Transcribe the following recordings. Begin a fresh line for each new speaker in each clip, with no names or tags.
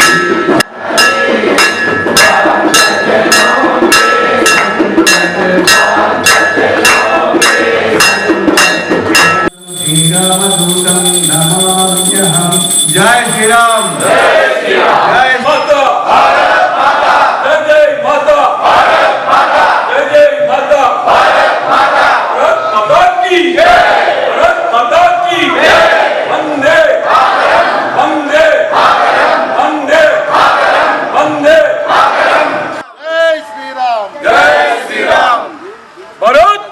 Thank you.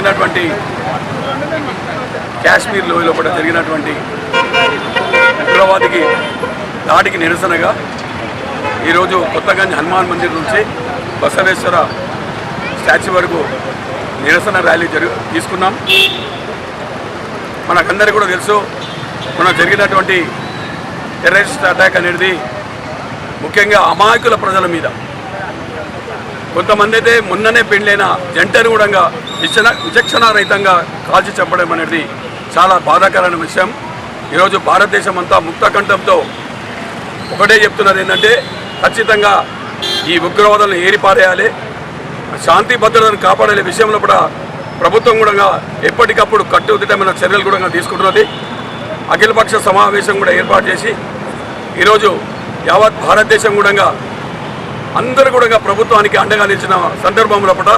జరిగినటువంటి కాశ్మీర్ లోయలో కూడా జరిగినటువంటి ఉగ్రవాదికి దాడికి నిరసనగా ఈరోజు కొత్తగంజ్ హనుమాన్ మందిర్ నుంచి బసవేశ్వర స్టాచ్యూ వరకు నిరసన ర్యాలీ జరుగు తీసుకున్నాం. మనకందరికీ కూడా తెలుసు మొన్న జరిగినటువంటి టెర్రరిస్ట్ అటాక్ అనేది ముఖ్యంగా అమాయకుల ప్రజల మీద. కొంతమంది అయితే మొన్ననే పెళ్ళైన జంటను కూడా విచన విచక్షణారహితంగా కాల్చి చంపడం అనేది చాలా బాధాకరమైన విషయం. ఈరోజు భారతదేశం అంతా ముక్త కంఠంతో ఒకటే చెప్తున్నది ఏంటంటే ఖచ్చితంగా ఈ ఉగ్రవాదాలను ఏరిపారేయాలి. శాంతి భద్రతను కాపాడే విషయంలో కూడా ప్రభుత్వం కూడా ఎప్పటికప్పుడు కట్టుదిట్టమైన చర్యలు కూడా తీసుకుంటున్నది. అఖిలపక్ష సమావేశం కూడా ఏర్పాటు చేసి ఈరోజు యావత్ భారతదేశం కూడా అందరూ కూడా ప్రభుత్వానికి అండగా నిలిచిన సందర్భంలో కూడా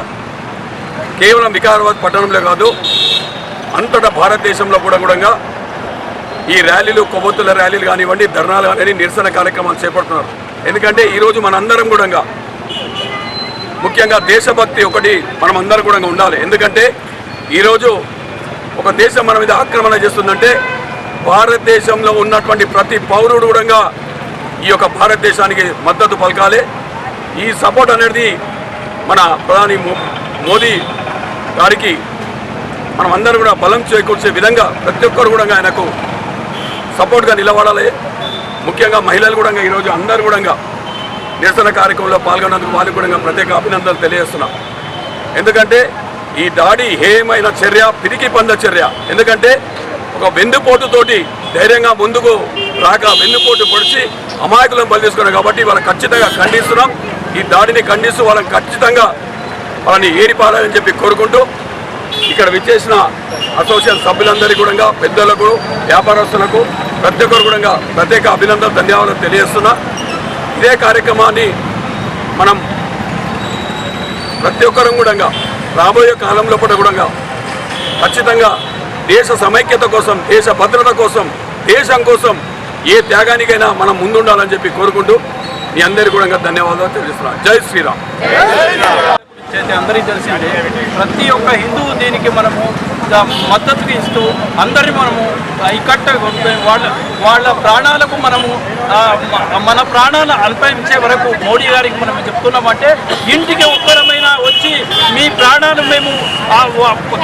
కేవలం వికారాబాద్ పట్టణంలో కాదు అంతటా భారతదేశంలో కూడా కూడా ఈ ర్యాలీలు కొవ్వొత్తుల ర్యాలీలు కానివ్వండి ధర్నాలు కానివ్వండి నిరసన కార్యక్రమాలు చేపడుతున్నారు. ఎందుకంటే ఈరోజు మనందరం కూడా ముఖ్యంగా దేశభక్తి ఒకటి మనం అందరం కూడా ఉండాలి. ఎందుకంటే ఈరోజు ఒక దేశం మన మీద ఆక్రమణ చేస్తుందంటే భారతదేశంలో ఉన్నటువంటి ప్రతి పౌరుడు కూడా ఈ యొక్క భారతదేశానికి మద్దతు పలకాలి. ఈ సపోర్ట్ అనేది మన ప్రధాని మోదీ గారికి మనం అందరం కూడా బలం చేకూర్చే విధంగా ప్రతి ఒక్కరు కూడా ఆయనకు సపోర్ట్గా నిలబడాలి. ముఖ్యంగా మహిళలు కూడా ఈరోజు అందరు కూడా నిరసన కార్యక్రమంలో పాల్గొన్నందుకు వాళ్ళు కూడా ప్రత్యేక అభినందనలు తెలియజేస్తున్నాం. ఎందుకంటే ఈ దాడి హేయమైన చర్య పిరికి పంద చర్య. ఎందుకంటే ఒక వెన్నుపోటుతోటి ధైర్యంగా ముందుకు రాక వెన్నుపోటు పొడిచి అమాయకులను బలి తీసుకున్నాం కాబట్టి వాళ్ళని ఖచ్చితంగా ఖండిస్తున్నాం. ఈ దాడిని ఖండిస్తూ వాళ్ళని ఖచ్చితంగా వాళ్ళని ఏరిపాలని చెప్పి కోరుకుంటూ ఇక్కడ విచ్చేసిన అసోసియేషన్ సభ్యులందరికీ కూడా పెద్దలకు వ్యాపారస్తులకు ప్రతి ఒక్కరు కూడా ప్రత్యేక అభినందన ధన్యవాదాలు తెలియజేస్తున్నా. ఇదే కార్యక్రమాన్ని మనం ప్రతి ఒక్కరం కూడా రాబోయే కాలంలో కూడా ఖచ్చితంగా దేశ సమైక్యత కోసం దేశ భద్రత కోసం దేశం కోసం ఏ త్యాగానికైనా మనం ముందుండాలని చెప్పి కోరుకుంటూ మీ అందరికీ కూడా ధన్యవాదాలు తెలియజేస్తున్నాను జై శ్రీరామ్.
చేతి అందరికీ తెలిసిందే ప్రతి ఒక్క హిందువు దీనికి మనము మద్దతు ఇస్తూ అందరినీ మనము ఇక్కట్ట వాళ్ళ వాళ్ళ ప్రాణాలకు మనము మన ప్రాణాలు అల్పించే వరకు మోడీ గారికి మనం చెప్తున్నామంటే ఇంటికి ఒక్కరమైనా వచ్చి మీ ప్రాణాలు మేము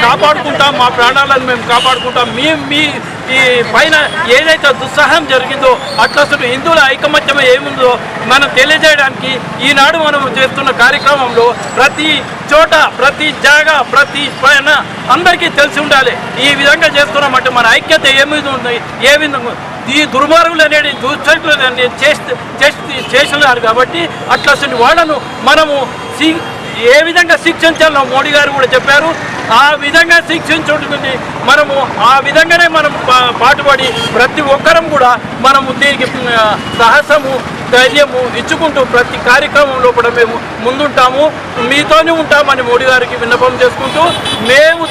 కాపాడుకుంటాం మా ప్రాణాలను మేము కాపాడుకుంటాం మీ మీ ఈ పైన ఏదైతే దుస్సహం జరిగిందో అట్లా అసలు హిందువుల ఐకమత్యం ఏముందో మనం తెలియజేయడానికి ఈనాడు మనం చేస్తున్న కార్యక్రమంలో ప్రతి చోట ప్రతి జాగా ప్రతి పైన అందరికీ తెలిసి ఉండాలి. ఈ విధంగా చేస్తున్నామంటే మన ఐక్యత ఏమి ఉంది? ఏ విధంగా ఈ దుర్మార్గులు అనేది దుశ్చరితులు అనేది చేస్తే చేసి- చేస్తున్నారు కాబట్టి అట్లా వాళ్ళను మనము సి ఏ విధంగా శిక్షించాలో మోడీ గారు కూడా చెప్పారు. ఆ విధంగా శిక్షించుకుంటుంది మనము ఆ విధంగానే మనం పా- పాటుపడి ప్రతి ఒక్కరం కూడా మనము దీనికి సాహసము ధైర్యము ఇచ్చుకుంటూ ప్రతి కార్యక్రమంలో కూడా మేము ముందుంటాము. మీతోనే ఉంటామని మోడీ గారికి విన్నపం చేసుకుంటూ మేము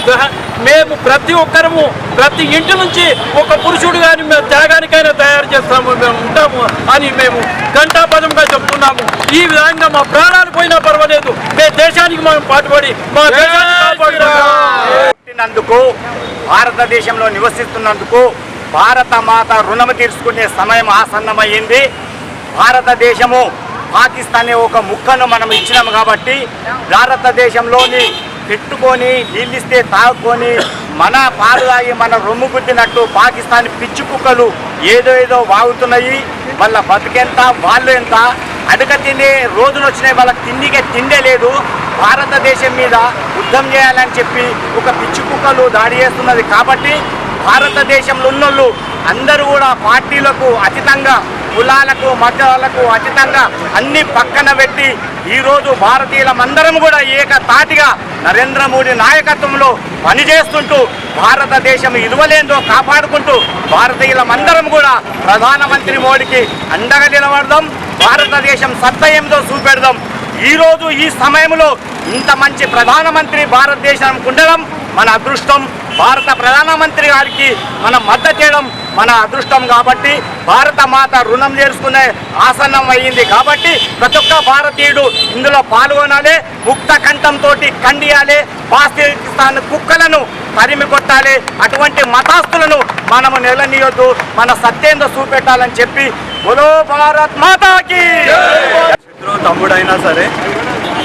మేము ప్రతి ఒక్కరము ప్రతి ఇంటి నుంచి ఒక పురుషుడు కానీ మేము త్యాగానికైనా తయారు చేస్తాము మేము ఉంటాము అని మేము ఘంటాపదంగా చెప్తున్నాము ఈ విధంగా మా ప్రాణాలు పోయినా పర్వాలేదు. మేము దేశానికి మనం పాటుపడి మా.
పుట్టినందుకు భారతదేశంలో నివసిస్తున్నందుకు భారత మాత రుణము తీర్చుకునే సమయం ఆసన్నమైంది. భారతదేశము పాకిస్తాన్ ఒక ముక్కను మనం ఇచ్చినాము కాబట్టి భారతదేశంలోని పెట్టుకొని నీళ్ళిస్తే తాగుకొని మన పాలు మన రొమ్ము గుద్దినట్టు పాకిస్తాన్ పిచ్చి కుక్కలు ఏదో ఏదో వాగుతున్నాయి. వాళ్ళ బతికెంత వాళ్ళు ఎంత? అడక తినే రోజులు వచ్చినాయి వాళ్ళకి తిండికే తిండే లేదు. భారతదేశం మీద యుద్ధం చేయాలని చెప్పి ఒక పిచ్చి కుక్కలు దాడి చేస్తున్నది. కాబట్టి భారతదేశంలో ఉన్నోళ్ళు అందరూ కూడా పార్టీలకు అతీతంగా కులాలకు మతాలకు అతీతంగా అన్ని పక్కన పెట్టి ఈరోజు భారతీయులమందరం కూడా ఏకతాటిగా నరేంద్ర మోడీ నాయకత్వంలో పనిచేస్తుంటూ భారతదేశం ఇలువలేందో కాపాడుకుంటూ భారతీయులమందరం కూడా ప్రధానమంత్రి మోడీకి అండగా నిలబడదాం భారతదేశం సత్తయంతో చూపెడదాం. ఈరోజు ఈ సమయంలో ఇంత మంచి ప్రధానమంత్రి భారతదేశానికి ఉండడం మన అదృష్టం భారత ప్రధానమంత్రి గారికి మనం మద్దతు చేయడం మన అదృష్టం కాబట్టి భారత మాత రుణం చేర్చుకునే ఆసనం అయ్యింది కాబట్టి ప్రతి ఒక్క భారతీయుడు ఇందులో పాల్గొనాలి ముక్త కంఠంతో ఖండియాలి పాకిస్తాన్ కుక్కలను తరిమి కొట్టాలి. అటువంటి మతాస్తులను మనము నిలనీయొద్దు మన సత్యేందో చూపెట్టాలని చెప్పి బులో భారత్ మాతాకి.
శత్రువు తమ్ముడైనా సరే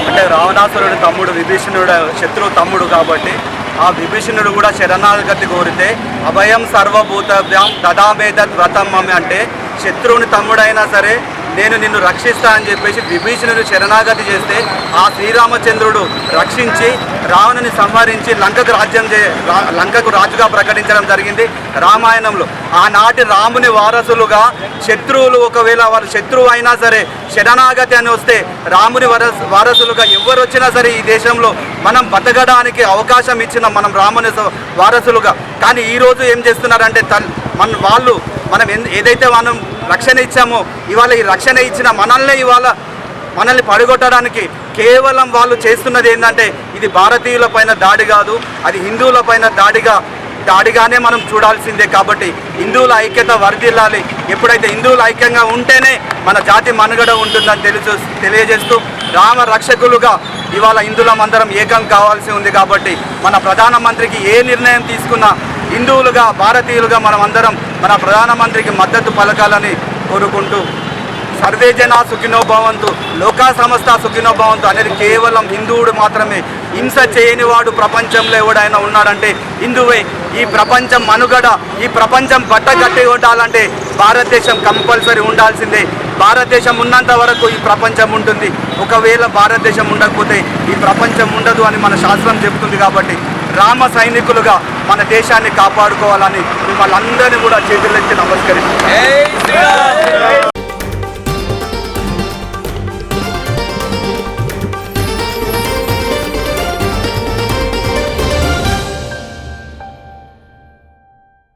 అంటే రావణాసురుడు తమ్ముడు విభీషణుడు శత్రువు తమ్ముడు కాబట్టి ఆ విభీషణుడు కూడా శరణాగతి కోరితే అభయం సర్వభూతభ్యాం తదాభేద వ్రతం అంటే శత్రువుని తమ్ముడైనా సరే నేను నిన్ను రక్షిస్తా అని చెప్పేసి విభీషణుడు శరణాగతి చేస్తే ఆ శ్రీరామచంద్రుడు రక్షించి రావణుని సంహరించి లంకకు రాజ్యం చే రా- లంకకు రాజుగా ప్రకటించడం జరిగింది రామాయణంలో. ఆనాటి రాముని వారసులుగా శత్రువులు ఒకవేళ వారు శత్రువు అయినా సరే శరణాగతి అని వస్తే రాముని వారసు వారసులుగా ఎవరు వచ్చినా సరే ఈ దేశంలో మనం బతకడానికి అవకాశం ఇచ్చిన మనం రాముని వారసులుగా. కానీ ఈరోజు ఏం చేస్తున్నారంటే తల్ మన వాళ్ళు మనం ఏదైతే మనం రక్షణ ఇచ్చామో. ఇవాళ ఈ రక్షణ ఇచ్చిన మనల్ని ఇవాళ మనల్ని పడగొట్టడానికి కేవలం వాళ్ళు చేస్తున్నది ఏంటంటే ఇది భారతీయుల పైన దాడి కాదు అది హిందువుల పైన దాడిగా దాడిగానే మనం చూడాల్సిందే కాబట్టి హిందువుల ఐక్యత వర్ధిల్లాలి. ఎప్పుడైతే హిందువులు ఐక్యంగా ఉంటేనే మన జాతి మనుగడ ఉంటుందని తెలుసు తెలియజేస్తూ రామ రక్షకులుగా ఇవాళ హిందువులం అందరం ఏకం కావాల్సి ఉంది కాబట్టి మన ప్రధానమంత్రికి ఏ నిర్ణయం తీసుకున్నా హిందువులుగా భారతీయులుగా మనం అందరం మన ప్రధానమంత్రికి మద్దతు పలకాలని కోరుకుంటూ సర్వే జన సుఖినోభవంతు లోకా సంస్థ సుఖినోభవంతు అనేది కేవలం హిందువుడు మాత్రమే హింస చేయని వాడు ప్రపంచంలో ఎవడైనా ఉన్నాడంటే హిందువే. ఈ ప్రపంచం మనుగడ ఈ ప్రపంచం బట్టగట్టి ఉండాలంటే భారతదేశం కంపల్సరీ ఉండాల్సిందే. భారతదేశం ఉన్నంత వరకు ఈ ప్రపంచం ఉంటుంది. ఒకవేళ భారతదేశం ఉండకపోతే ఈ ప్రపంచం ఉండదు అని మన శాస్త్రం చెబుతుంది కాబట్టి రామ సైనికులుగా మన దేశాన్ని కాపాడుకోవాలని మిమ్మల్ని అందరినీ కూడా చేతులెత్తి నమస్కరిస్తున్నాను